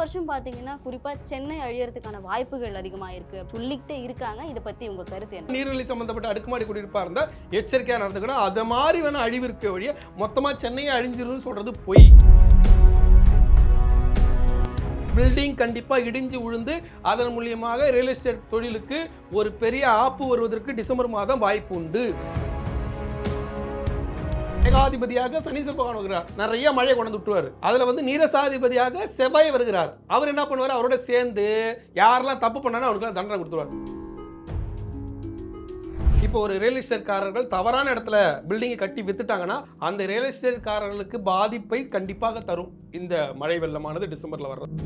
வருஷம் பார்த்தீங்கன்னா குறிப்பாக சென்னை அழியறதுக்கான வாய்ப்புகள் அதிகமாக இருக்குது சொல்லிக்கிட்டே இருக்காங்க. இதை பற்றி உங்கள் கருத்து என்ன? நீர்நிலை சம்பந்தப்பட்ட அடுக்குமாடி குடியிருப்பாக இருந்தால் எச்சரிக்கையாக நடந்துக்கணும். அதை மாதிரி வேணால் அழிவு இருக்க வழிய மொத்தமாக சென்னையை அழிஞ்சிருன்னு சொல்கிறது பொய். பில்டிங் கண்டிப்பாக இடிஞ்சு விழுந்து அதன் மூலியமாக ரியல் எஸ்டேட் தொழிலுக்கு ஒரு பெரிய ஆப்பு வருவதற்கு டிசம்பர் மாதம் வாய்ப்பு உண்டு. ஏகாதிபதியாக சனீஸ்வர பகவான் வருகிறார். நிறைய மழை கொண்டு வந்து விட்டுருவார். வந்து நீரசாதிபதியாக செவ்வாய் வருகிறார். அவர் என்ன பண்ணுவார்? அவரோட சேர்ந்து யாரெல்லாம் தப்பு பண்ணாலும் அவனுக்குலாம் தண்டனை கொடுத்துருவார். இப்போ ஒரு ரியல் எஸ்டேட்காரர்கள் தவறான இடத்துல பில்டிங்கை கட்டி வித்துட்டாங்கன்னா அந்த ரியல் எஸ்டேட்காரர்களுக்கு பாதிப்பை கண்டிப்பாக தரும். இந்த மழை வெள்ளமானது டிசம்பர்ல வர்றது.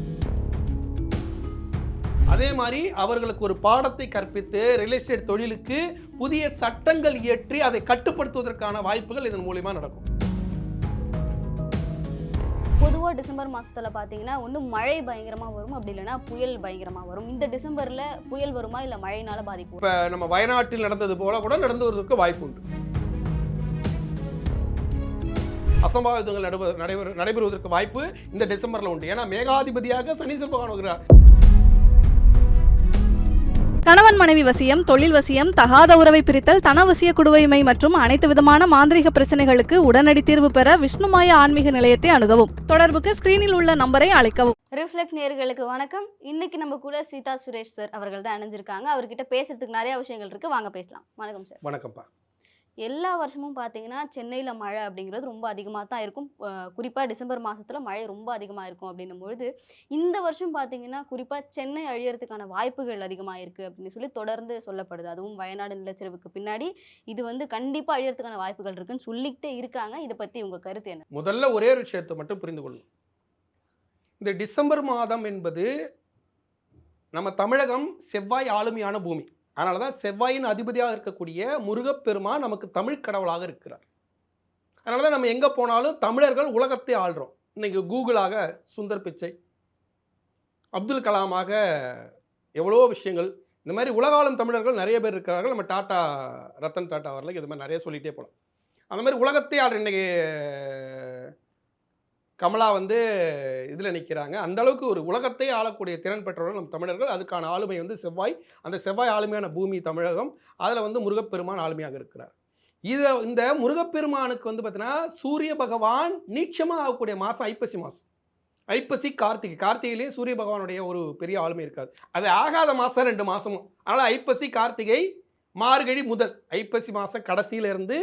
அதே மாதிரி அவர்களுக்கு ஒரு பாடத்தை கற்பித்து ரியல் எஸ்டேட் தொழிலுக்கு புதிய சட்டங்கள் இயற்றி அதை கட்டுப்படுத்துவதற்கான வாய்ப்புகள் இதன் மூலியமா நடக்கும். பொதுவாக டிசம்பர் மாசத்துல பார்த்தீங்கன்னா ஒன்று மழை பயங்கரமாக வரும் அப்படி இல்லைன்னா புயல் பயங்கரமாக வரும். இந்த டிசம்பரில் புயல் வருமா இல்லை மழையினால பாதிப்பு இப்ப நம்ம வயநாட்டில் நடந்தது போல கூட நடந்து வருவதற்கு வாய்ப்பு உண்டு. அசம்பாவிதங்கள் நடைபெற- நடைபெறுவதற்கு வாய்ப்பு இந்த டிசம்பர்ல உண்டு. ஏன்னா மேகாதிபதியாக சனீஸ்வர பகவான் வருகிறார். கணவன் மனைவி வசியம் தொழில் வசியம் தகாத உறவை பிரித்தல் தனவசிய குடுவைமை மற்றும் அனைத்து விதமான மாந்திரிக பிரச்சனைகளுக்கு உடனடி தீர்வு பெற விஷ்ணுமாய ஆன்மீக நிலையத்தை அணுகவும். தொடர்புக்கு ஸ்கிரீனில் உள்ள நம்பரை அழைக்கவும். ரிஃப்ளெக்ட் நேர்களுக்கு வணக்கம். இன்னைக்கு நம்ம கூட சீதா சுரேஷ் சார் அவர்கள் தான் இணைஞ்சிருக்காங்க. அவர்கிட்ட பேசுறதுக்கு நிறைய விஷயங்கள் இருக்கு. வாங்க பேசலாம். வணக்கம் சார் வணக்கம்ப்பா. எல்லா வருஷமும் பார்த்தீங்கன்னா சென்னையில் மழை அப்படிங்கிறது ரொம்ப அதிகமாக தான் இருக்கும். குறிப்பாக டிசம்பர் மாதத்தில் மழை ரொம்ப அதிகமாக இருக்கும் அப்படின்னும் பொழுது இந்த வருஷம் பார்த்தீங்கன்னா குறிப்பாக சென்னை அழியறதுக்கான வாய்ப்புகள் அதிகமாக இருக்குது அப்படின்னு சொல்லி தொடர்ந்து சொல்லப்படுது. அதுவும் வயநாடு நிலச்சரிவுக்கு பின்னாடி இது வந்து கண்டிப்பாக அழியறதுக்கான வாய்ப்புகள் இருக்குன்னு சொல்லிக்கிட்டே இருக்காங்க. இதை பற்றி உங்கள் கருத்து என்ன? முதல்ல ஒரே ஒரு விஷயத்தை மட்டும் புரிந்து கொள்ளணும் இந்த டிசம்பர் மாதம் என்பது நம்ம தமிழகம் செவ்வாய் ஆளுமையான பூமி. அதனால தான் செவ்வாயின் அதிபதியாக இருக்கக்கூடிய முருகப்பெருமான் நமக்கு தமிழ் கடவுளாக இருக்கிறார். அதனால தான் நம்ம எங்கே போனாலும் தமிழர்கள் உலகத்தை ஆள்றோம். இன்னைக்கு கூகுளாக சுந்தர் பிச்சை அப்துல் கலாமாக எவ்வளோ விஷயங்கள். இந்த மாதிரி உலகாலும் தமிழர்கள் நிறைய பேர் இருக்கிறார்கள். நம்ம டாட்டா ரத்தன் டாட்டா வரல இது மாதிரி நிறைய சொல்லிகிட்டே போகலாம் அந்த மாதிரி உலகத்தை ஆள் இன்னைக்கு கமலா வந்து இதில் நிற்கிறாங்க அந்த அளவுக்கு ஒரு உலகத்தை ஆளக்கூடிய திறன் பெற்றவர்கள் நம் தமிழர்கள். அதுக்கான ஆளுமை வந்து செவ்வாய். அந்த செவ்வாய் ஆளுமையான பூமி தமிழகம். அதில் வந்து முருகப்பெருமான் ஆளுமையாக இருக்கிறார். இதை இந்த முருகப்பெருமானுக்கு வந்து பார்த்தீங்கன்னா சூரிய பகவான் நீட்சமாக ஆகக்கூடிய மாதம் ஐப்பசி மாதம் ஐப்பசி கார்த்திகை. கார்த்திகையிலேயும் சூரிய பகவானுடைய ஒரு பெரிய ஆளுமை இருக்காது. அது ஆகாத மாதம் ரெண்டு மாதமும் அதனால் ஐப்பசி கார்த்திகை மார்கழி முதல். ஐப்பசி மாதம் கடைசியிலேருந்து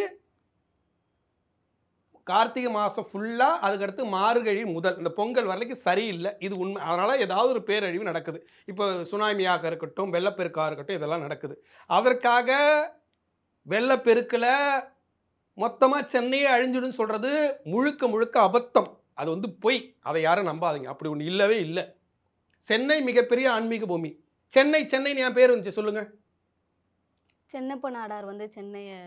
கார்த்திகை மாதம் ஃபுல்லாக அதுக்கடுத்து மார்கழி முதல். இந்த பொங்கல் வரைக்கும் சரியில்லை. இது உண்மை. அதனால் ஏதாவது ஒரு பேரழிவு நடக்குது. இப்போ சுனாமியாக இருக்கட்டும் வெள்ளப்பெருக்காக இருக்கட்டும் இதெல்லாம் நடக்குது. அதற்காக வெள்ளப்பெருக்கில் மொத்தமாக சென்னையே அழிஞ்சிடுன்னு சொல்கிறது முழுக்க முழுக்க அபத்தம். அது வந்து பொய். அதை யாரும் நம்பாதீங்க. அப்படி ஒன்று இல்லவே இல்லை. சென்னை மிகப்பெரிய ஆன்மீக பூமி. சென்னை சென்னைன்னு என் பேர் வந்துச்சு சொல்லுங்கள் சென்னப்ப நாடார் வந்து சென்னையை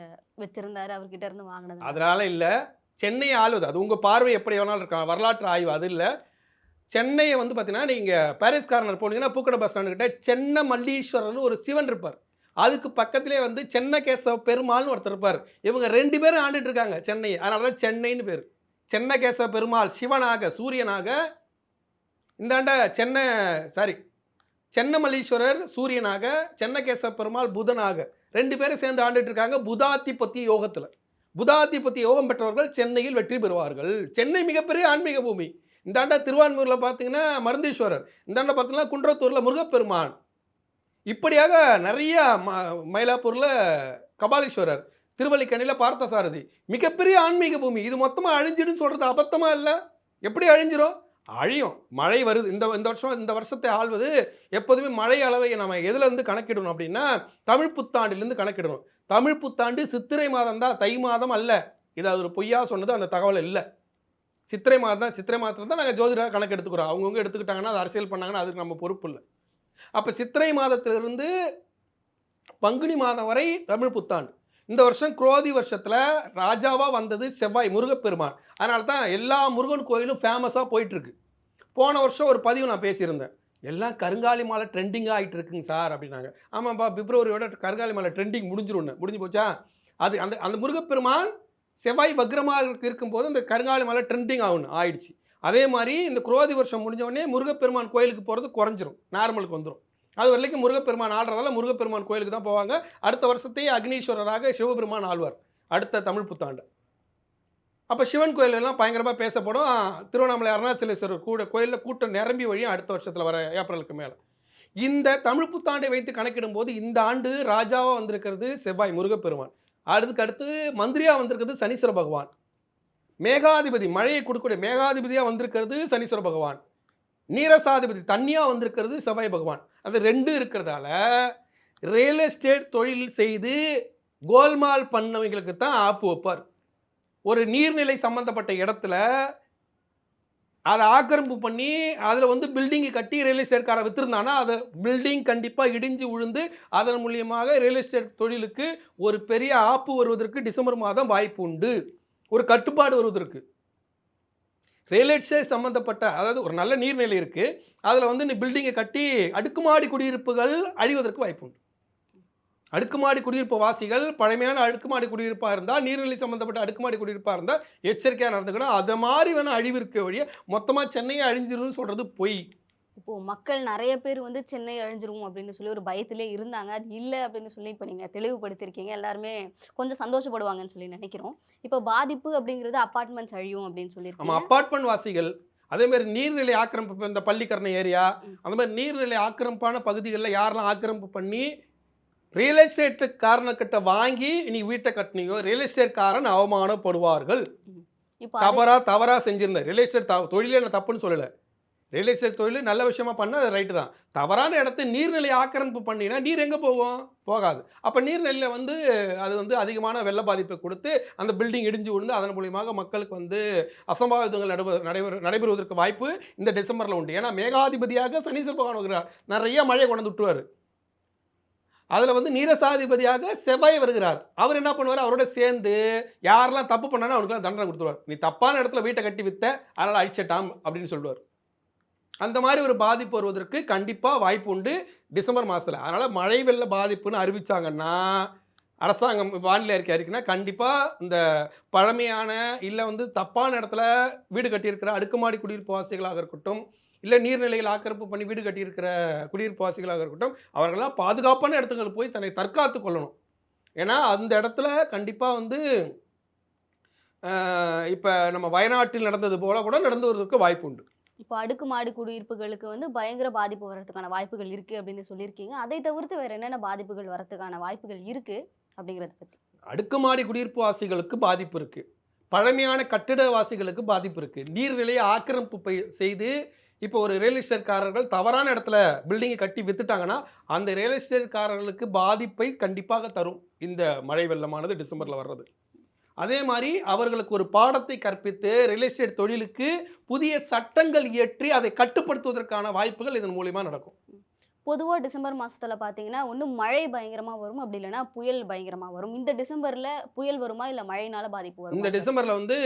வச்சிருந்தாரு. அவர்கிட்ட இருந்து வாங்கினது. அதனால இல்லை. சென்னையை ஆளுவது. அது உங்கள் பார்வை எப்படி வேணாலும் இருக்கலாம். வரலாற்று ஆய்வு அது இல்லை. சென்னையை வந்து பார்த்தீங்கன்னா நீங்கள் பாரிஸ் கார்னர் போனீங்கன்னா பூக்கடை பஸ் ஸ்டாண்டு கிட்ட சென்னை மல்லீஸ்வரர்னு ஒரு சிவன் இருப்பார். அதுக்கு பக்கத்திலே வந்து சென்னகேசவ பெருமாள்னு ஒருத்தர் இருப்பார். இவங்க ரெண்டு பேரும் ஆண்டுட்டு இருக்காங்க சென்னையை. அதனால தான் சென்னைன்னு பேர். சென்னகேசவ பெருமாள் சிவனாக சூரியனாக இந்தாண்ட சென்னை சாரி சென்னமல்லீஸ்வரர் சூரியனாக சென்னகேசவ பெருமாள் புதனாக ரெண்டு பேரும் சேர்ந்து ஆண்டுட்டு இருக்காங்க புதாதிபத்தி யோகத்தில். புதாதிபத்தி யோகம் பெற்றவர்கள் சென்னையில் வெற்றி பெறுவார்கள். சென்னை மிகப்பெரிய ஆன்மீக பூமி. இந்தாண்ட திருவான்மூரில் பார்த்தீங்கன்னா மருந்தீஸ்வரர் இந்தாண்ட பார்த்தீங்கன்னா குன்றத்தூரில் முருகப்பெருமான். இப்படியாக நிறைய ம மயிலாப்பூரில் கபாலீஸ்வரர் திருவல்லிக்கண்ணியில் பார்த்தசாரதி. மிகப்பெரிய ஆன்மீக பூமி. இது மொத்தமாக அழிஞ்சிடுன்னு சொல்கிறது அபத்தமாக இல்லை? எப்படி அழிஞ்சிரும்? அழியும். மழை வருது. இந்த இந்த வருஷம் இந்த வருஷத்தை ஆள்வது எப்போதுமே மழை அளவை நம்ம எதுலேருந்து கணக்கிடணும் அப்படின்னா தமிழ் புத்தாண்டிலேருந்து கணக்கிடணும். தமிழ் புத்தாண்டு சித்திரை மாதம் தான் தை மாதம் அல்ல. இது அது ஒரு பொய்யா சொன்னது அந்த தகவல் இல்லை. சித்திரை மாதம் தான் சித்திரை மாதத்தில் தான் நாங்கள் ஜோதிடர் கணக்கு எடுத்துக்கிறோம். அவங்கவுங்க எடுத்துக்கிட்டாங்கன்னா அது அரசியல் பண்ணாங்கன்னா அதுக்கு நம்ம பொறுப்பு இல்லை. அப்போ சித்திரை மாதத்திலிருந்து பங்குனி மாதம் வரை தமிழ் புத்தாண்டு. இந்த வருஷம் குரோதி வருஷத்தில் ராஜாவாக வந்தது செவ்வாய் முருகப்பெருமான். அதனால தான் எல்லா முருகன் கோயிலும் ஃபேமஸாக போயிட்டுருக்கு போன வருஷம் ஒரு பதிவு நான் பேசியிருந்தேன். எல்லாம் கருங்காலி மாலை ட்ரெண்டிங்காக ஆகிட்டு இருக்குங்க சார் அப்படின்னாங்க. ஆமாம்ப்பா பிப்ரவரியோட கருங்காலி மாலை ட்ரெண்டிங் முடிஞ்சிரும்னு முடிஞ்சு போச்சா? அது அந்த அந்த முருகப்பெருமான் செவ்வாய் வக்ரமாக இருக்கும்போது அந்த கருங்காலி மாலை ட்ரெண்டிங் ஆகணும் ஆயிடுச்சு. அதே மாதிரி இந்த குரோதி வருஷம் முடிஞ்சோடனே முருகப்பெருமான் கோயிலுக்கு போகிறது குறைஞ்சிரும். நார்மலுக்கு வந்துடும் அது வரைக்கும் முருகப்பெருமான் ஆடுறதால முருகப்பெருமான் கோயிலுக்கு தான் போவாங்க. அடுத்த வருஷத்தையே அக்னீஸ்வரராக சிவபெருமான் ஆழ்வார் அடுத்த தமிழ் புத்தாண்டு. அப்போ சிவன் கோயில் எல்லாம் பயங்கரமாக பேசப்படும் திருவண்ணாமலை அருணாச்சலேஸ்வரர் கூட கோயிலில் கூட்டம் நிரம்பி வழியும் அடுத்த வருஷத்தில் வர ஏப்ரலுக்கு மேலே. இந்த தமிழ் புத்தாண்டை வைத்து கணக்கிடும்போது இந்த ஆண்டு ராஜாவாக வந்திருக்கிறது செவ்வாய் முருகப்பெருமான். அதுக்கு அடுத்து மந்திரியாக வந்திருக்கிறது சனீஸ்வர பகவான். மேகாதிபதி மழையை கொடுக்கக்கூடிய மேகாதிபதியாக வந்திருக்கிறது சனீஸ்வர பகவான். நீரசாதிபதி தண்ணியாக வந்திருக்கிறது செவ்வாய் பகவான். அது ரெண்டு இருக்கிறதால ரியல் எஸ்டேட் தொழில் செய்து கோல்மால் பண்ணவங்களுக்கு தான் ஆப்பு வைப்பார். ஒரு நீர்நிலை சம்மந்தப்பட்ட இடத்துல அதை ஆக்கிரமிப்பு பண்ணி அதில் வந்து பில்டிங்கை கட்டி ரியல் எஸ்டேட்கார விற்றுருந்தானா அதை பில்டிங் கண்டிப்பாக இடிஞ்சு விழுந்து அதன் மூலியமாக ரியல் எஸ்டேட் தொழிலுக்கு ஒரு பெரிய ஆப்பு வருவதற்கு டிசம்பர் மாதம் வாய்ப்பு உண்டு. ஒரு கட்டுப்பாடு வருவதற்கு. ரியல் எஸ்டேட் சம்மந்தப்பட்ட அதாவது ஒரு நல்ல நீர்நிலை இருக்குது அதில் வந்து நீ பில்டிங்கை கட்டி அடுக்குமாடி குடியிருப்புகள் அழிவதற்கு வாய்ப்பு உண்டு. அடுக்குமாடி குடியிருப்பு வாசிகள் பழமையான அடுக்குமாடி குடியிருப்பாக இருந்தால் நீர்நிலை சம்மந்தப்பட்ட அடுக்குமாடி குடியிருப்பாக இருந்தால் எச்சரிக்கையாக நடந்துக்கணும். அதை மாதிரி வேணால் அழிவிருக்க வழிய மொத்தமாக சென்னையை அழிஞ்சிரும்னு சொல்கிறது பொய். இப்போ மக்கள் நிறைய பேர் வந்து சென்னை அழிஞ்சிரும் அப்படின்னு சொல்லி ஒரு பயத்திலே இருந்தாங்க. அது இல்லை அப்படின்னு சொல்லி இப்போ நீங்கள் தெளிவுபடுத்திருக்கீங்க. எல்லாருமே கொஞ்சம் சந்தோஷப்படுவாங்கன்னு சொல்லி நினைக்கிறோம். இப்போ பாதிப்பு அப்படிங்கிறது அப்பார்ட்மெண்ட்ஸ் அழியும் அப்படின்னு நம்ம சொல்லியிருக்கீங்க அப்பார்ட்மெண்ட் வாசிகள் அதே மாதிரி நீர்நிலை ஆக்கிரமிப்பு இந்த பள்ளிக்கரணை ஏரியா. அந்த மாதிரி நீர்நிலை ஆக்கிரமிப்பான பகுதிகளில் யாரெல்லாம் ஆக்கிரமிப்பு பண்ணி ரியல் எஸ்டேட்டு காரனக்கிட்ட வாங்கி நீ வீட்டை கட்டினியோ ரியல் எஸ்டேட்காரன் அவமானப்படுவார்கள். இப்போ அது- தவறா தவறா செஞ்சிருந்தேன் ரியல் எஸ்டேட் த தொழிலே நான் தப்புன்னு சொல்லலை. ரியல் எஸ்டேட் தொழில் நல்ல விஷயமா பண்ண அது ரைட்டு தான். தவறான இடத்த நீர்நிலை ஆக்கிரமிப்பு பண்ணினா நீர் எங்கே போகும்? போகாது. அப்போ நீர்நிலையில் வந்து அது வந்து அதிகமான வெள்ள பாதிப்பை கொடுத்து அந்த பில்டிங் இடிஞ்சு விழுந்து அதன் மூலியமாக மக்களுக்கு வந்து அசம்பாவிதங்கள் நடைபெற நடைபெற நடைபெறுவதற்கு வாய்ப்பு இந்த டிசம்பரில் உண்டு. ஏன்னா மேகாதிபதியாக சனீஸ்வர பகவான் வருகிறார். நிறைய மழையை கொண்டு விட்டுருவார். அதில் வந்து நீரசாதிபதியாக செவ்வாய் வருகிறார். அவர் என்ன பண்ணுவார்? அவரோட சேர்ந்து யாரெல்லாம் தப்பு பண்ணாலும் அவனுக்குலாம் தண்டனை கொடுத்துருவார். நீ தப்பான இடத்துல வீட்டை கட்டி வித்த அதனால் அழிச்சட்டாம் அப்படின்னு சொல்லுவார். அந்த மாதிரி ஒரு பாதிப்பு வருவதற்கு கண்டிப்பாக வாய்ப்பு உண்டு டிசம்பர் மாதத்தில் அதனால் மழை வெள்ள பாதிப்புன்னு அறிவிச்சாங்கன்னா அரசாங்கம் வானிலை அறிக்கை அறிக்கைனா கண்டிப்பாக இந்த பழமையான இல்லை வந்து தப்பான இடத்துல வீடு கட்டியிருக்கிற அடுக்குமாடி குடியிருப்பு வாசிகளாக இருக்கட்டும் இல்லை நீர்நிலைகள் ஆக்கிரமிப்பு பண்ணி வீடு கட்டியிருக்கிற குடியிருப்பு வாசிகளாக இருக்கட்டும் அவர்களெல்லாம் பாதுகாப்பான இடத்துக்கு போய் தன்னை தற்காத்து கொள்ளணும். ஏன்னா அந்த இடத்துல கண்டிப்பாக வந்து இப்போ நம்ம வயநாட்டில் நடந்தது போல கூட நடந்து வருவதற்கு வாய்ப்பு உண்டு. இப்போ அடுக்குமாடி குடியிருப்புகளுக்கு வந்து பயங்கர பாதிப்பு வர்றதுக்கான வாய்ப்புகள் இருக்கு அப்படின்னு சொல்லியிருக்கீங்க. அதை தவிர்த்து வேற என்னென்ன பாதிப்புகள் வரதுக்கான வாய்ப்புகள் இருக்கு அப்படிங்கறத பத்தி? அடுக்குமாடி குடியிருப்பு வாசிகளுக்கு பாதிப்பு இருக்குது பழமையான கட்டிட வாசிகளுக்கு பாதிப்பு இருக்குது நீர்நிலையை ஆக்கிரமிப்பு செய்து இப்போ ஒரு ரியல் எஸ்டேட்காரர்கள் தவறான இடத்துல பில்டிங்கை கட்டி வித்துட்டாங்கன்னா அந்த ரியல் எஸ்டேட்காரர்களுக்கு பாதிப்பை கண்டிப்பாக தரும். இந்த மழை வெள்ளமானது டிசம்பரில் வர்றது. அதே மாதிரி அவர்களுக்கு ஒரு பாடத்தை கற்பித்து ரியல் எஸ்டேட் தொழிலுக்கு புதிய சட்டங்கள் இயற்றி அதை கட்டுப்படுத்துவதற்கான வாய்ப்புகள் இதன் மூலிமா நடக்கும். பொதுவா டிசம்பர் மாசத்துல பாத்தீங்கன்னா ஒண்ணு மழை பயங்கரமா வரும் அப்படி இல்லைன்னா புயல் பயங்கரமா வரும். இந்த டிசம்பர்ல புயல் வருமா இல்ல மழையினால பாதிப்பு வருமா இந்த? டிசம்பரில் வந்து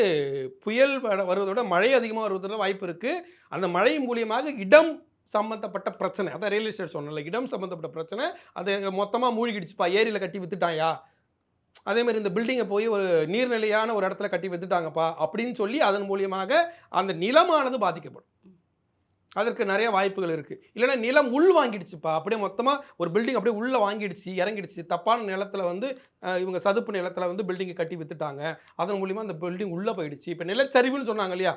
புயல் வர- வருவதோட மழை அதிகமாக வருவதோட வாய்ப்பு இருக்குது அந்த மழை மூலியமாக இடம் சம்மந்தப்பட்ட பிரச்சனை அதான் ரியல் எஸ்டேட் சொன்னல இடம் சம்மந்தப்பட்ட பிரச்சனை அது மொத்தமாக மூழ்கிடுச்சுப்பா ஏரியில் கட்டி வித்துட்டாயா? அதே மாதிரி இந்த பில்டிங்கை போய் ஒரு நீர்நிலையான ஒரு இடத்துல கட்டி வித்துட்டாங்கப்பா அப்படின்னு சொல்லி அதன் மூலியமாக அந்த நிலமானது பாதிக்கப்படும். அதற்கு நிறைய வாய்ப்புகள் இருக்குது இல்லைன்னா நிலம் உள் வாங்கிடுச்சுப்பா. அப்படியே மொத்தமாக ஒரு பில்டிங் அப்படியே உள்ளே வாங்கிடுச்சு இறங்கிடுச்சு. தப்பான நிலத்துல வந்து இவங்க சதுப்பு நிலத்துல வந்து பில்டிங்கை கட்டி வித்துட்டாங்க. அதன் மூலியமா அந்த பில்டிங் உள்ளே போயிடுச்சு. இப்போ நிலச்சரிவுன்னு சொன்னாங்க இல்லையா?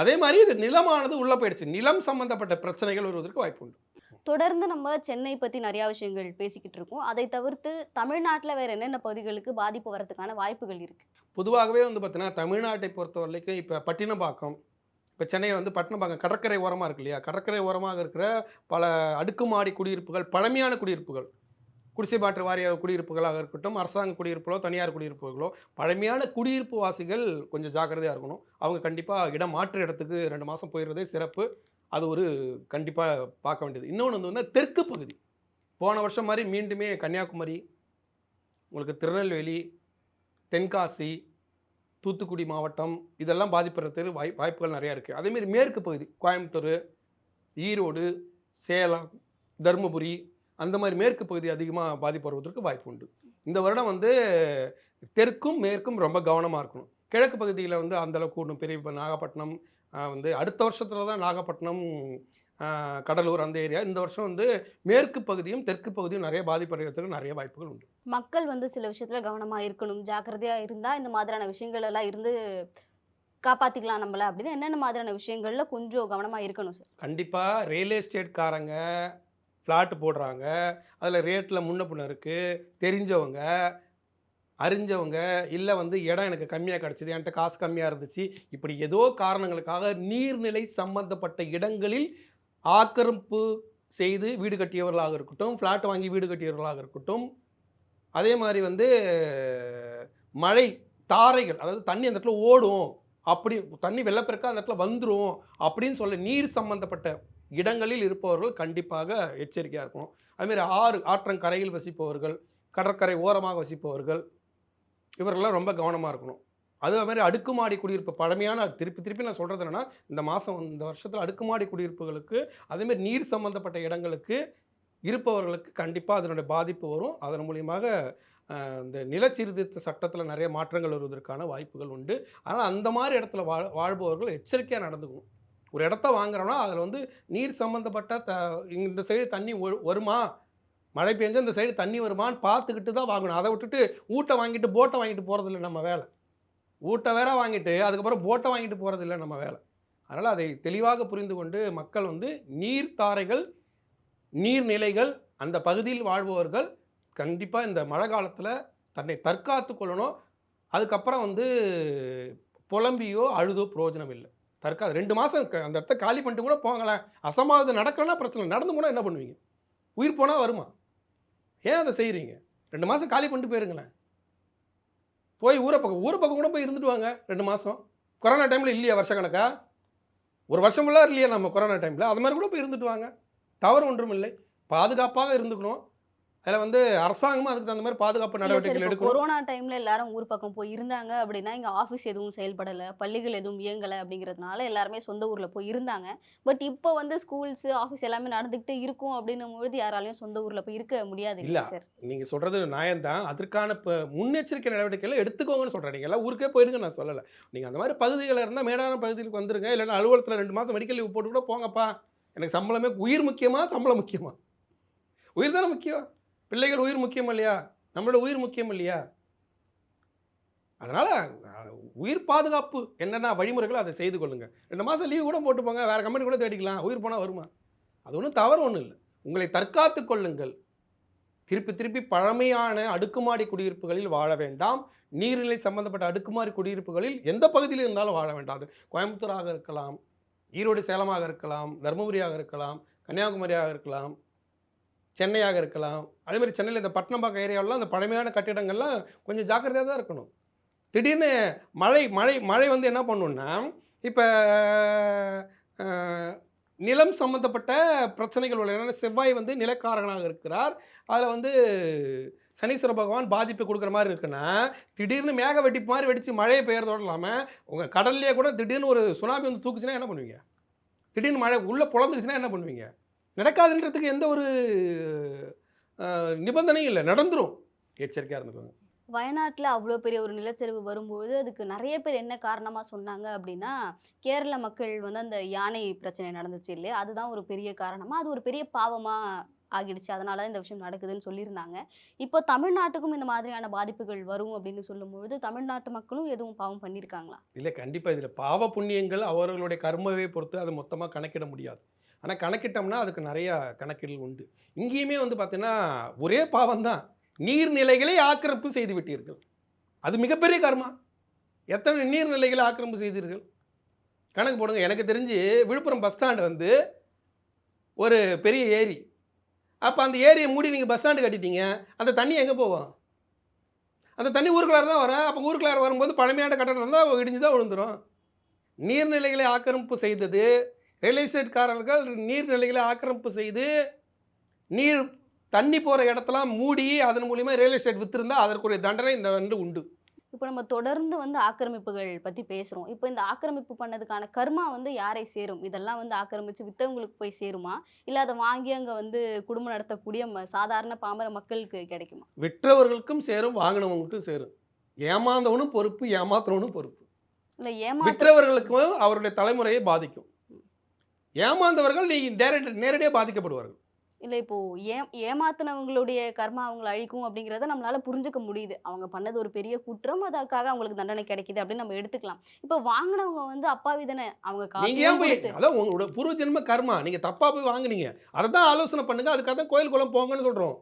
அதே மாதிரி இது நிலமானது உள்ளே போயிடுச்சு. நிலம் சம்பந்தப்பட்ட பிரச்சனைகள் வருவதற்கு வாய்ப்பு உண்டு. தொடர்ந்து நம்ம சென்னை பத்தி நிறைய விஷயங்கள் பேசிக்கிட்டு இருக்கோம். அதை தவிர்த்து தமிழ்நாட்டுல வேற என்னென்ன பகுதிகளுக்கு பாதிப்பு வரதுக்கான வாய்ப்புகள் இருக்கு? பொதுவாகவே வந்து பார்த்தீங்கன்னா தமிழ்நாட்டை பொறுத்த வரைக்கும் இப்போ பட்டினப்பாக்கம் இப்போ சென்னையில் வந்து பட்டினப்பாக்கம் கடற்கரை ஓரமாக இருக்கு இல்லையா? கடற்கரை ஓரமாக இருக்கிற பல அடுக்குமாடி குடியிருப்புகள் பழமையான குடியிருப்புகள் குடிசை வாரிய குடியிருப்புகளாக இருக்கட்டும் அரசாங்க குடியிருப்புகளோ தனியார் குடியிருப்புகளோ பழமையான குடியிருப்பு வாசிகள் கொஞ்சம் ஜாக்கிரதையாக இருக்கணும். அவங்க கண்டிப்பாக இடம் மாற்று இடத்துக்கு ரெண்டு மாதம் போயிடுறதே சிறப்பு. அது ஒரு கண்டிப்பாக பார்க்க வேண்டியது. இன்னொன்று வந்து தெற்கு பகுதி. போன வருஷம் மாதிரி மீண்டுமே கன்னியாகுமரி உங்களுக்கு திருநெல்வேலி தென்காசி தூத்துக்குடி மாவட்டம் இதெல்லாம் பாதிப்படுறதுக்கு வாய் வாய்ப்புகள் நிறையா இருக்குது அதேமாரி மேற்கு பகுதி கோயம்புத்தூர் ஈரோடு சேலம் தருமபுரி அந்த மாதிரி மேற்கு பகுதி அதிகமாக பாதிப்பு வருவதற்கு வாய்ப்பு உண்டு. இந்த வருடம் வந்து தெற்கும் மேற்கும் ரொம்ப கவனமாக இருக்கணும். கிழக்கு பகுதியில் வந்து அந்தளவுக்கு ஒன்றும் பெரிய இப்போ நாகப்பட்டினம் வந்து அடுத்த வருஷத்தில் தான் நாகப்பட்டினம் கடலூர் அந்த ஏரியா. இந்த வருஷம் வந்து மேற்கு பகுதியும் தெற்கு பகுதியும் நிறைய பாதிப்படைகிறதுக்கு நிறைய வாய்ப்புகள் உண்டு. மக்கள் வந்து சில விஷயத்துல கவனமா இருக்கணும். ஜாக்கிரதையா இருந்தா இந்த மாதிரியான விஷயங்கள் எல்லாம் இருந்து காப்பாத்திக்கலாம் நம்மள அப்படின்னு என்னென்ன மாதிரியான விஷயங்கள்ல கொஞ்சம் கவனமா இருக்கணும் சார்? கண்டிப்பாக ரியல் எஸ்டேட்காரங்க ஃப்ளாட் போடுறாங்க. அதில் ரேட்டில் முன்ன பின்ன இருக்குது தெரிஞ்சவங்க அறிஞ்சவங்க இல்லை வந்து இடம் எனக்கு கம்மியாக கிடச்சிது என்கிட்ட காசு கம்மியாக இருந்துச்சு. இப்படி ஏதோ காரணங்களுக்காக நீர்நிலை சம்பந்தப்பட்ட இடங்களில் ஆக்கிரமிப்பு செய்து வீடு கட்டியவர்களாக இருக்கட்டும் ஃப்ளாட் வாங்கி வீடு கட்டியவர்களாக இருக்கட்டும் அதே மாதிரி வந்து மழை தாரைகள் அதாவது தண்ணி அந்த இடத்துல ஓடும் அப்படி தண்ணி வெள்ளப்பெருக்கா அந்த இடத்துல வந்துடும் அப்படின்னு சொல்ல நீர் சம்பந்தப்பட்ட இடங்களில் இருப்பவர்கள் கண்டிப்பாக எச்சரிக்கையாக இருக்கணும். அதுமாரி ஆறு ஆற்றங்கரையில் வசிப்பவர்கள் கடற்கரை ஓரமாக வசிப்பவர்கள் இவர்கள்லாம் ரொம்ப கவனமாக இருக்கணும். அது மாதிரி அடுக்குமாடி குடியிருப்பு பழமையான திருப்பி திருப்பி நான் சொல்கிறது என்னென்னா இந்த மாதம் இந்த வருஷத்தில் அடுக்குமாடி குடியிருப்புகளுக்கு அதேமாதிரி நீர் சம்மந்தப்பட்ட இடங்களுக்கு இருப்பவர்களுக்கு கண்டிப்பாக அதனுடைய பாதிப்பு வரும். அதன் மூலியமாக இந்த நிலச்சீர்திருத்த சட்டத்தில் நிறைய மாற்றங்கள் வருவதற்கான வாய்ப்புகள் உண்டு. அதனால் அந்த மாதிரி இடத்துல வாழ் வாழ்பவர்கள் எச்சரிக்கையாக நடந்துக்கணும். ஒரு இடத்த வாங்குறோம்னா அதில் வந்து நீர் சம்மந்தப்பட்ட த இந்த சைடு தண்ணி வருமா? மழை பெஞ்சால் இந்த சைடு தண்ணி வருமான்னு பார்த்துக்கிட்டு தான் வாங்கணும். அதை விட்டுட்டு ஊட்டை வாங்கிட்டு போட்டை வாங்கிட்டு போகிறதில்ல நம்ம வேலை. ஊட்டை வேற வாங்கிட்டு அதுக்கப்புறம் போட்டை வாங்கிட்டு போகிறதில்ல நம்ம வேலை. அதனால் அதை தெளிவாக புரிந்து கொண்டு மக்கள் வந்து நீர்த்தாரைகள் நீர்நிலைகள் அந்த பகுதியில் வாழ்பவர்கள் கண்டிப்பாக இந்த மழை காலத்தில் தன்னை தற்காத்து கொள்ளணும். அதுக்கப்புறம் வந்து புலம்பியோ அழுதோ பிரயோஜனம் இல்லை. தற்காது ரெண்டு மாதம் அந்த இடத்த காலி பண்ணிட்டு கூட போங்களேன். அசம்பாவது நடக்கலன்னா பிரச்சனை நடந்து போனால் என்ன பண்ணுவீங்க? உயிர் போனால் வருமா? ஏன் அதை செய்கிறீங்க ரெண்டு மாதம் காலி பண்ணிட்டு போயிருங்களேன். போய் ஊரை பக்கம் ஊர் பக்கம் கூட போய் இருந்துட்டு வாங்க ரெண்டு மாதம் கொரோனா டைமில் இல்லையா வருஷ கணக்கா? ஒரு வருஷம் ஃபுல்லாக இல்லையா நம்ம கொரோனா டைமில் அது மாதிரி கூட போய் இருந்துட்டு வாங்க. தவறு ஒன்றும் இல்லை. பாதுகாப்பாக இருந்துக்கணும். அதில் வந்து அரசாங்கமும் அதுக்கு தகுந்த மாதிரி பாதுகாப்பு நடவடிக்கைகள் இப்போ எடுக்கணும். கொரோனா டைம்ல எல்லாரும் ஊர் பக்கம் போய் இருந்தாங்க அப்படின்னா இங்க ஆஃபீஸ் எதுவும் செயல்படல பள்ளிகள் எதுவும் இயங்கல அப்படிங்கிறதுனால எல்லாருமே சொந்த ஊர்ல போய் இருந்தாங்க பட் இப்போ வந்து ஸ்கூல்ஸ் ஆஃபீஸ் எல்லாமே நடந்துகிட்டே இருக்கும் அப்படின்னும் பொழுது யாராலையும் சொந்த ஊர்ல போய் இருக்க முடியாது இல்ல. சார் நீங்கள் சொல்கிறது நியாயம்தான். அதற்கான இப்போ முன்னெச்சரிக்கை நடவடிக்கைகளை எடுத்துக்கோங்கன்னு சொல்கிறேன் நீங்கள் எல்லாம் ஊருக்கே போயிருங்க நான் சொல்லலை. நீங்கள் அந்த மாதிரி பகுதிகளில் இருந்தால் மேடான பகுதிகளுக்கு வந்துருங்க. இல்லைன்னா அலுவலகத்தில் ரெண்டு மாதம் மெடிக்கல் லீவ் போட்டு கூட போங்கப்பா. எனக்கு சம்பளமே உயிர் முக்கியமா சம்பளம் முக்கியமா? உயிர் தானே முக்கியம்? பிள்ளைகள் உயிர் முக்கியம் இல்லையா? நம்மளோட உயிர் முக்கியம் இல்லையா? அதனால் உயிர் பாதுகாப்பு என்னென்ன வழிமுறைகளோ அதை செய்து கொள்ளுங்கள் ரெண்டு மாதம் லீவு கூட போட்டுப்போங்க. வேறு கம்பெனி கூட தேடிக்கலாம். உயிர் போனால் வருமா? அது ஒன்றும் தவறு ஒன்றும் இல்லை. உங்களை தற்காத்து கொள்ளுங்கள். திருப்பி திருப்பி பழமையான அடுக்குமாடி குடியிருப்புகளில் வாழ வேண்டாம். நீர்நிலை சம்பந்தப்பட்ட அடுக்குமாடி குடியிருப்புகளில் எந்த பகுதியில் இருந்தாலும் வாழ வேண்டாம். அது கோயம்புத்தூராக இருக்கலாம் ஈரோடு சேலமாக இருக்கலாம் தருமபுரியாக இருக்கலாம் கன்னியாகுமரியாக இருக்கலாம். சென்னையாக இருக்கலாம். அதேமாதிரி சென்னையில் இந்த பட்டணம்பாக்கம் ஏரியாவிலாம் அந்த பழமையான கட்டிடங்கள்லாம் கொஞ்சம் ஜாக்கிரதையாக தான் இருக்கணும். திடீர்னு மழை மழை மழை வந்து என்ன பண்ணுன்னா இப்போ நிலம் சம்மந்தப்பட்ட பிரச்சனைகள் உள்ள ஏன்னா செவ்வாய் வந்து நிலக்காரகனாக இருக்கிறார். அதில் வந்து சனீஸ்வர பகவான் பாதிப்பு கொடுக்குற மாதிரி இருக்குன்னா திடீர்னு மேக வெடிப்பு மாதிரி வெடித்து மழையை பெய்யறதோடு இல்லாமல் உங்கள் கடல்லையே கூட திடீர்னு ஒரு சுனாமி வந்து தூக்குச்சுன்னா என்ன பண்ணுவீங்க? திடீர்னு மழை உள்ளே புலந்துக்குச்சுன்னா என்ன பண்ணுவீங்க? நடக்காதுன்றதுக்கு எந்த ஒரு நிபந்தனையும் இல்லை. நடந்துரும். எச்சரிக்கையாக இருந்துக்கோங்க. வயநாட்டில் அவ்வளோ பெரிய ஒரு நிலச்சரிவு வரும்பொழுது அதுக்கு நிறைய பேர் என்ன காரணமாக சொன்னாங்க அப்படின்னா கேரள மக்கள் வந்து அந்த யானை பிரச்சனை நடந்துச்சு இல்லையா? அதுதான் ஒரு பெரிய காரணமாக அது ஒரு பெரிய பாவமாக ஆகிடுச்சு. அதனால தான் இந்த விஷயம் நடக்குதுன்னு சொல்லியிருந்தாங்க. இப்போ தமிழ்நாட்டுக்கும் இந்த மாதிரியான பாதிப்புகள் வரும் அப்படின்னு சொல்லும்பொழுது தமிழ்நாட்டு மக்களும் எதுவும் பாவம் பண்ணியிருக்காங்களா? இல்லை கண்டிப்பாக இதில் பாவ புண்ணியங்கள் அவர்களுடைய கர்மவை பொறுத்து அதை மொத்தமாக கணக்கிட முடியாது. ஆனால் கணக்கிட்டோம்னா அதுக்கு நிறையா கணக்கீடுகள் உண்டு. இங்கேயுமே வந்து பார்த்தீங்கன்னா ஒரே பாவம் தான். நீர்நிலைகளை ஆக்கிரமிப்பு செய்து விட்டீர்கள் அது மிகப்பெரிய கர்மா. எத்தனை நீர்நிலைகளை ஆக்கிரமிப்பு செய்தீர்கள்? கணக்கு போடுங்க. எனக்கு தெரிஞ்சு விழுப்புரம் பஸ் ஸ்டாண்டு வந்து ஒரு பெரிய ஏரி. அப்போ அந்த ஏரியை மூடி நீங்கள் பஸ் ஸ்டாண்டு கட்டிட்டீங்க. அந்த தண்ணி எங்கே போவோம் அந்த தண்ணி ஊருக்குள்ளார தான் வரும். அப்போ ஊருக்குள்ளார வரும்போது பழமையான கட்டடம் இருந்தால் இடிஞ்சு தான் விழுந்துரும். நீர்நிலைகளை ஆக்கிரமிப்பு செய்தது ரியல் எஸ்டேட்காரர்கள் நீர்நிலைகளை ஆக்கிரமிப்பு செய்து நீர் தண்ணி போகிற இடத்தெல்லாம் மூடி அதன் மூலிமா ரியல் எஸ்டேட் விற்றுருந்தா அதற்குரிய தண்டனை இந்த வந்து உண்டு. இப்போ நம்ம தொடர்ந்து வந்து ஆக்கிரமிப்புகள் பற்றி பேசுகிறோம் இப்போ இந்த ஆக்கிரமிப்பு பண்ணதுக்கான கர்மா வந்து யாரை சேரும்? இதெல்லாம் வந்து ஆக்கிரமித்து வித்தவங்களுக்கு போய் சேருமா? இல்லை அதை வாங்கி அங்கே வந்து குடும்பம் நடத்தக்கூடிய சாதாரண பாமர மக்களுக்கு கிடைக்குமா? விற்றவர்களுக்கும் சேரும் வாங்கினவங்களுக்கும் சேரும். ஏமாந்தவனும் பொறுப்பு ஏமாத்துறவனும் பொறுப்பு. இல்ல ஏமாத்த விற்றவர்களுக்கும் அவருடைய தலைமுறையை பாதிக்கும். ஏமாந்தவர்கள் நீ டேரக்ட் நேரடியாக பாதிக்கப்படுவார்கள். இல்ல இப்போ ஏ ஏமாத்தினவங்களுடைய கர்மா அவங்களை அழிக்கும் அப்படிங்கிறத நம்மளால புரிஞ்சுக்க முடியுது. அவங்க பண்ணது ஒரு பெரிய குற்றம் அதுக்காக அவங்களுக்கு தண்டனை கிடைக்குது அப்படின்னு நம்ம எடுத்துக்கலாம். இப்போ வாங்கினவங்க வந்து அப்பாவி தானே அவங்க காசு அதான் உங்களோட பூர்வ ஜென்ம கர்மா. நீங்க தப்பா போய் வாங்குனீங்க. அதை தான் ஆலோசனை பண்ணுங்க. அதுக்காக தான் கோயில் குளம் போங்கன்னு சொல்றோம்.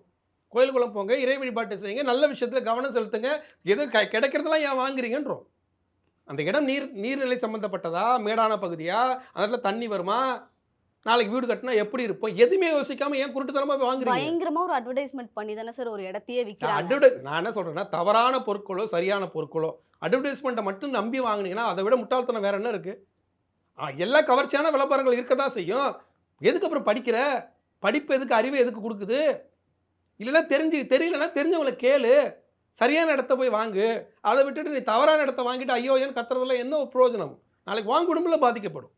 கோயில் குளம் போங்க இறை வழிபாட்டு செய்யுங்க நல்ல விஷயத்துல கவனம் செலுத்துங்க. எது க- கிடைக்கிறதெல்லாம் ஏன் வாங்குறீங்கன்றோம். அந்த இடம் நீர் நீர்நிலை சம்பந்தப்பட்டதா? மேடான பகுதியா? இடத்துல தண்ணி வருமா? நாளைக்கு வீடு கட்டினா எப்படி இருப்போம்? எதுவுமே யோசிக்காம ஏன் குருட்டுத்தனமா போய் வாங்குறீங்க? பயங்கரமா ஒரு அட்வர்டைஸ்மெண்ட் பண்ணி தானே சார் ஒரு இடத்தையே விக்கிறாங்க. அட்வர்டைஸ் நான் என்ன சொல்றேன்னா தவறான பொருட்களோ சரியான பொருட்களோ அட்வர்டைஸ்மெண்ட்டை மட்டும் நம்பி வாங்குனீங்கன்னா அதை விட முட்டாள்தனம் வேற என்ன இருக்கு? எல்லா கவர்ச்சியான விளம்பரங்கள் இருக்க தான் செய்யும். எதுக்கு அப்புறம் படிக்கிற? படிப்பு எதுக்கு அறிவு எதுக்கு கொடுக்குது? இல்லைன்னா தெரிஞ்சு தெரியலன்னா தெரிஞ்சவங்களை கேளு. சரியான இடத்த போய் வாங்கு அதை விட்டுட்டு நீ தவறான இடத்த வாங்கிட்டு ஐயோ ஏன்னு கத்துறதுல என்ன ஒரு பிரயோஜனம்? நாளைக்கு வாங்க குடும்பத்தில் பாதிக்கப்படும்.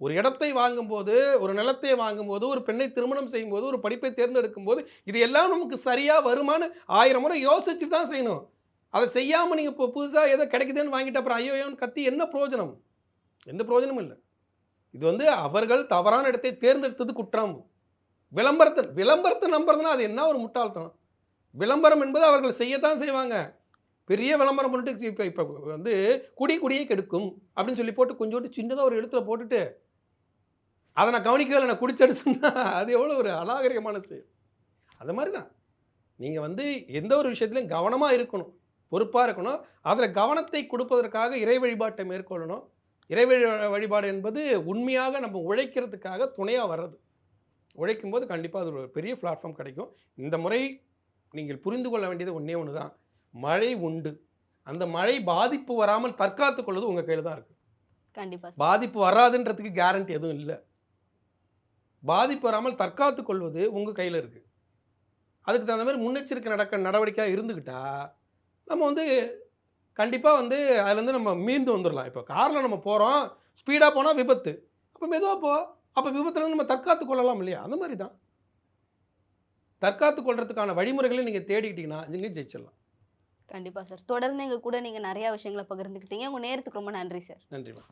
ஒரு இடத்தை வாங்கும்போது ஒரு நிலத்தை வாங்கும்போது ஒரு பெண்ணை திருமணம் செய்யும்போது ஒரு படிப்பை தேர்ந்தெடுக்கும் போது இது எல்லாம் நமக்கு சரியாக வருமானு ஆயிரம் முறை யோசிச்சு தான் செய்யணும். அதை செய்யாமல் நீங்கள் இப்போ புதுசாக ஏதோ கிடைக்குதுன்னு வாங்கிட்டு அப்புறம் ஐயோ கத்தி என்ன பிரயோஜனம்? எந்த பிரயோஜனமும் இல்லை. இது வந்து அவர்கள் தவறான இடத்தை தேர்ந்தெடுத்தது குற்றம். விளம்பரத்தை விளம்பரத்தை நம்புறதுன்னா அது என்ன ஒரு முட்டாள்தனம்? விளம்பரம் என்பது அவர்கள் செய்யத்தான் செய்வாங்க. பெரிய விளம்பரம் பண்ணிட்டு இப்போ இப்போ வந்து குடி குடியே கெடுக்கும் அப்படின்னு சொல்லி போட்டு கொஞ்சோண்டு சின்னதாக ஒரு எழுத்துல போட்டுட்டு அதை நான் கவனிக்கவே இல்லை நான் குடிச்சடிச்சுன்னா அது எவ்வளோ ஒரு அநாகரிகமான செயல். அது மாதிரி தான் நீங்கள் வந்து எந்த ஒரு விஷயத்துலையும் கவனமாக இருக்கணும் பொறுப்பாக இருக்கணும். அதில் கவனத்தை கொடுப்பதற்காக இறை வழிபாட்டை மேற்கொள்ளணும். இறை வழி வழிபாடு என்பது உண்மையாக நம்ம உழைக்கிறதுக்காக துணையாக வர்றது. உழைக்கும் போது கண்டிப்பாக அது ஒரு பெரிய பிளாட்ஃபார்ம் கிடைக்கும். இந்த முறை நீங்கள் புரிந்து கொள்ள வேண்டியது ஒன்றே ஒன்று தான் மழை உண்டு. அந்த மழை பாதிப்பு வராமல் தற்காத்துக் கொள்வது உங்கள் கையில் தான் இருக்குது கண்டிப்பா sir. பாதிப்பு வராதுன்றதுக்கு கேரண்டி எதுவும் இல்லை. பாதிப்பு வராமல் தற்காத்துக் கொள்வது உங்கள் கையில் இருக்குது அதுக்கு தகுந்த மாதிரி முன்னெச்சரிக்கை நடக்க நடவடிக்கையாக இருந்துக்கிட்டா நம்ம வந்து கண்டிப்பாக வந்து அதுலேருந்து நம்ம மீண்டு வந்துடலாம் இப்போ காரில் நம்ம போகிறோம் ஸ்பீடாக போனால் விபத்து. அப்போ மெதுவாக போ. அப்போ விபத்துலேருந்து நம்ம தற்காத்து கொள்ளலாம் இல்லையா? அந்த மாதிரி தான். தற்காத்து கொள்றதுக்கான வழிமுறைகளை நீங்கள் தேடிக்கிட்டீங்கன்னா நீங்கள் ஜெயிச்சிடலாம். கண்டிப்பா சார். தொடர்ந்து எங்க கூட நீங்க நிறைய விஷயங்களை பகிர்ந்துக்கிட்டீங்க. உங்க நேரத்துக்கு ரொம்ப நன்றி சார். நன்றிம்மா